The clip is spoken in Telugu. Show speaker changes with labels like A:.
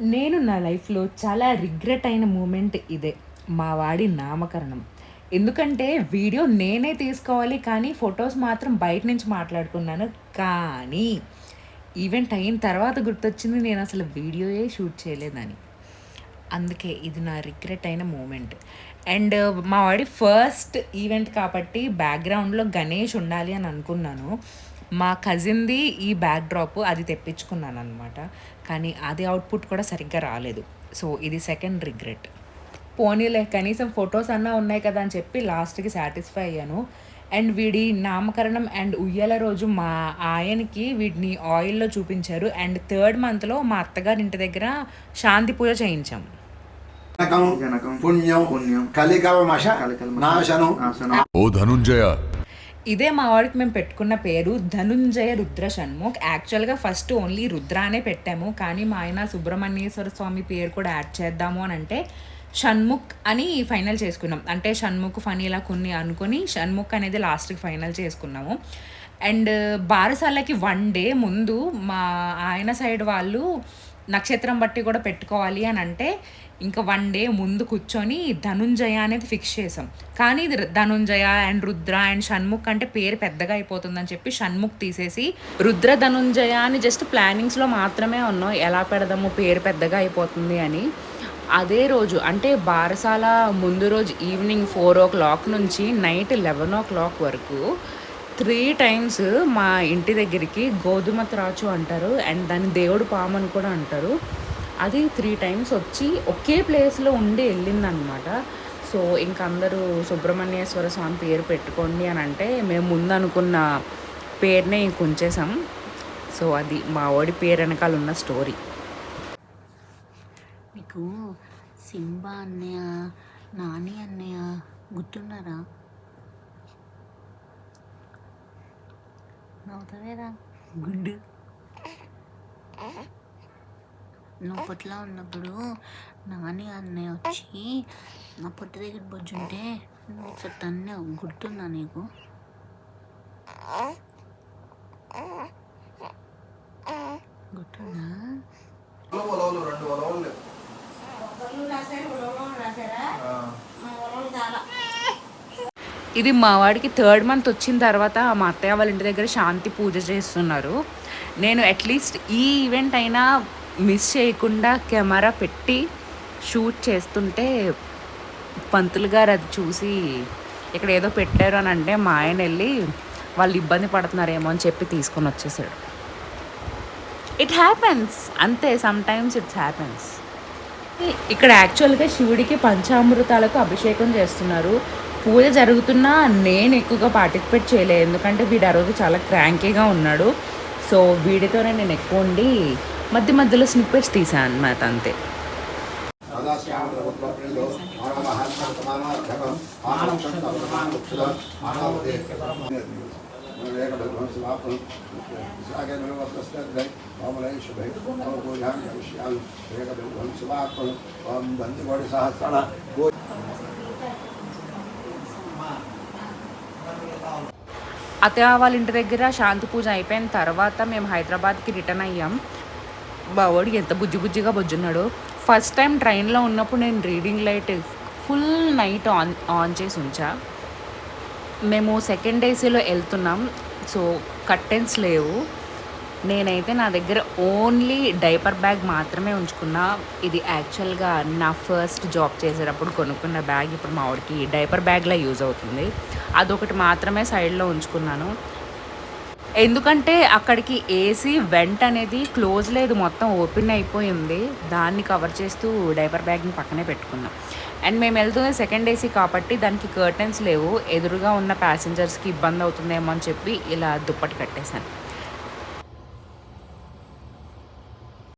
A: నేను నా లైఫ్లో చాలా రిగ్రెట్ అయిన మూమెంట్ ఇదే. మా వాడి నామకరణం. ఎందుకంటే వీడియో నేనే తీసుకోవాలి కానీ ఫొటోస్ మాత్రం బయట నుంచి మాట్లాడుకున్నాను. కానీ ఈవెంట్ అయిన తర్వాత గుర్తొచ్చింది నేను అసలు వీడియోయే షూట్ చేయలేదని. అందుకే ఇది నా రిగ్రెట్ అయిన మూమెంట్ అండ్ uh, మా వాడి ఫస్ట్ ఈవెంట్ కాబట్టి బ్యాక్గ్రౌండ్లో గణేష్ ఉండాలి అని అనుకున్నాను. మా కజిన్ది ఈ బ్యాక్ డ్రాప్ అది తెప్పించుకున్నాను అనమాట కానీ అది అవుట్పుట్ కూడా సరిగ్గా రాలేదు. సో ఇది సెకండ్ రిగ్రెట్ పోనీలే కనీసం ఫొటోస్ అన్నా ఉన్నాయి కదా అని చెప్పి లాస్ట్కి సాటిస్ఫై అయ్యాను. అండ్ వీడి నామకరణం అండ్ ఉయ్యాల రోజు మా ఆయనకి వీడిని ఆయిల్లో చూపించారు. అండ్ థర్డ్ మంత్లో మా అత్తగారి ఇంటి దగ్గర శాంతి పూజ చేయించాము
B: జనకం పుణ్యం
C: పుణ్యం,
B: నాశనం.
D: ఓ ధనుంజయ.
A: ఇదే మా వాడికి మేము పెట్టుకున్న పేరు ధనుంజయ రుద్ర షణ్ముఖ్ యాక్చువల్గా ఫస్ట్ ఓన్లీ రుద్ర అనే పెట్టాము. కానీ మా ఆయన సుబ్రహ్మణ్యేశ్వర స్వామి పేరు కూడా యాడ్ చేద్దాము అని అంటే షణ్ముఖ్ అని ఫైనల్ చేసుకున్నాం. అంటే షణ్ముఖ్ ఫనీ ఇలా కొన్ని అనుకొని షణ్ముఖ్ అనేది లాస్ట్కి ఫైనల్ చేసుకున్నాము. అండ్ బారసాలకి వన్ డే ముందు మా ఆయన సైడ్ వాళ్ళు నక్షత్రం బట్టి కూడా పెట్టుకోవాలి అని అంటే ఇంకా వన్ డే ముందు కూర్చొని ధనుంజయ అనేది ఫిక్స్ చేసాం. కానీ ఇది ధనుంజయ అండ్ రుద్ర అండ్ షణ్ముఖ్ అంటే పేరు పెద్దగా అయిపోతుందని చెప్పి షణ్ముఖ్ తీసేసి రుద్ర ధనుంజయ అని జస్ట్ ప్లానింగ్స్లో మాత్రమే ఉన్నాం. ఎలా పెడదాము పేరు పెద్దగా అయిపోతుంది అని. అదే రోజు అంటే బారసాల ముందు రోజు ఈవినింగ్ ఫోర్ ఓ క్లాక్ నుంచి నైట్ లెవెన్ ఓ క్లాక్ వరకు త్రీ టైమ్స్ మా ఇంటి దగ్గరికి గోధుమ త్రాచు అంటారు అండ్ దాన్ని దేవుడు పాము అని కూడా అంటారు. అది త్రీ టైమ్స్ వచ్చి ఒకే ప్లేస్లో ఉండి వెళ్ళిందనమాట. సో ఇంక అందరూ సుబ్రహ్మణ్యేశ్వర స్వామి పేరు పెట్టుకోండి అని అంటే మేము ముందు అనుకున్న పేరునే ఇంక ఉంచేసాం సో అది మా వాడి పేరు వెనకాల ఉన్న స్టోరీ.
E: మీకు సింబా అన్నయ్య నాని అన్నయ్య గుర్తున్నారా? నవ్వుతావేరా గుండు నువ్వు పొట్లా ఉన్నప్పుడు నాని అన్నయ్య వచ్చి నా పొట్ట దగ్గర బొజ్జుంటే నువ్వు ఒకసారి తన్నే గుర్తుందా నీకు గుర్తుందా
B: ఉలవలు రెండు ఉలవలు లేవు.
A: ఇది మా వాడికి థర్డ్ మంత్ వచ్చిన తర్వాత మా అత్తయ్య వాళ్ళ ఇంటి దగ్గర శాంతి పూజ చేస్తున్నారు. నేను అట్లీస్ట్ ఈ ఈవెంట్ అయినా మిస్ చేయకుండా కెమెరా పెట్టి షూట్ చేస్తుంటే పంతులు గారు అది చూసి ఇక్కడ ఏదో పెట్టారు అని అంటే మా ఆయన వెళ్ళి వాళ్ళు ఇబ్బంది పడుతున్నారేమో అని చెప్పి తీసుకొని వచ్చేసాడు. ఇట్ హ్యాపెన్స్ అంతే సమ్టైమ్స్ ఇట్స్ హ్యాపెన్స్ ఇక్కడ యాక్చువల్గా శివుడికి పంచామృతాలకు అభిషేకం చేస్తున్నారు. పూజ జరుగుతున్నా నేను ఎక్కువగా పార్టిసిపేట్ చేయలేదు. ఎందుకంటే వీడు ఆ రోజు చాలా క్రాంకీగా ఉన్నాడు. సో వీడితోనే నేను ఎక్కువ ఉండి మధ్య మధ్యలో స్నిప్పెట్స్ తీసాను అనమాట అంతే.
B: సదాశివపుత్రప్రేదో మానవహాస్యమానార్థకం మానవక్షంతమానవక్షులం సహస్రణ
A: అత్తయ్య వాళ్ళ ఇంటి దగ్గర శాంతి పూజ అయిపోయిన తర్వాత మేము హైదరాబాద్కి రిటర్న్ అయ్యాం. బావోడు ఎంత బుజ్జి బుజ్జిగా బుజ్జున్నాడు. ఫస్ట్ టైం ట్రైన్లో ఉన్నప్పుడు నేను reading light full night on on చేసి ఉంచా. మేము సెకండ్ ఏసీలో వెళ్తున్నాం. సో కర్టెన్స్ లేవు. నేనైతే నా దగ్గర ఓన్లీ డైపర్ బ్యాగ్ మాత్రమే ఉంచుకున్నా. ఇది యాక్చువల్గా నా ఫస్ట్ జాబ్ చేసేటప్పుడు కొనుక్కున్న బ్యాగ్ ఇప్పుడు మా వాడికి డైపర్ బ్యాగ్లా యూజ్ అవుతుంది. అదొకటి మాత్రమే సైడ్లో ఉంచుకున్నాను. ఎందుకంటే అక్కడికి ఏసీ వెంట్ అనేది క్లోజ్ లేదు మొత్తం ఓపెన్ అయిపోయింది. దాన్ని కవర్ చేస్తూ డైపర్ బ్యాగ్ని పక్కనే పెట్టుకున్నాం. అండ్ మేము వెళ్తుంది సెకండ్ ఏసీ కాబట్టి దానికి కర్టెన్స్ లేవు. ఎదురుగా ఉన్న ప్యాసింజర్స్కి ఇబ్బంది అవుతుందేమో అని చెప్పి ఇలా దుప్పటి కట్టేశాను.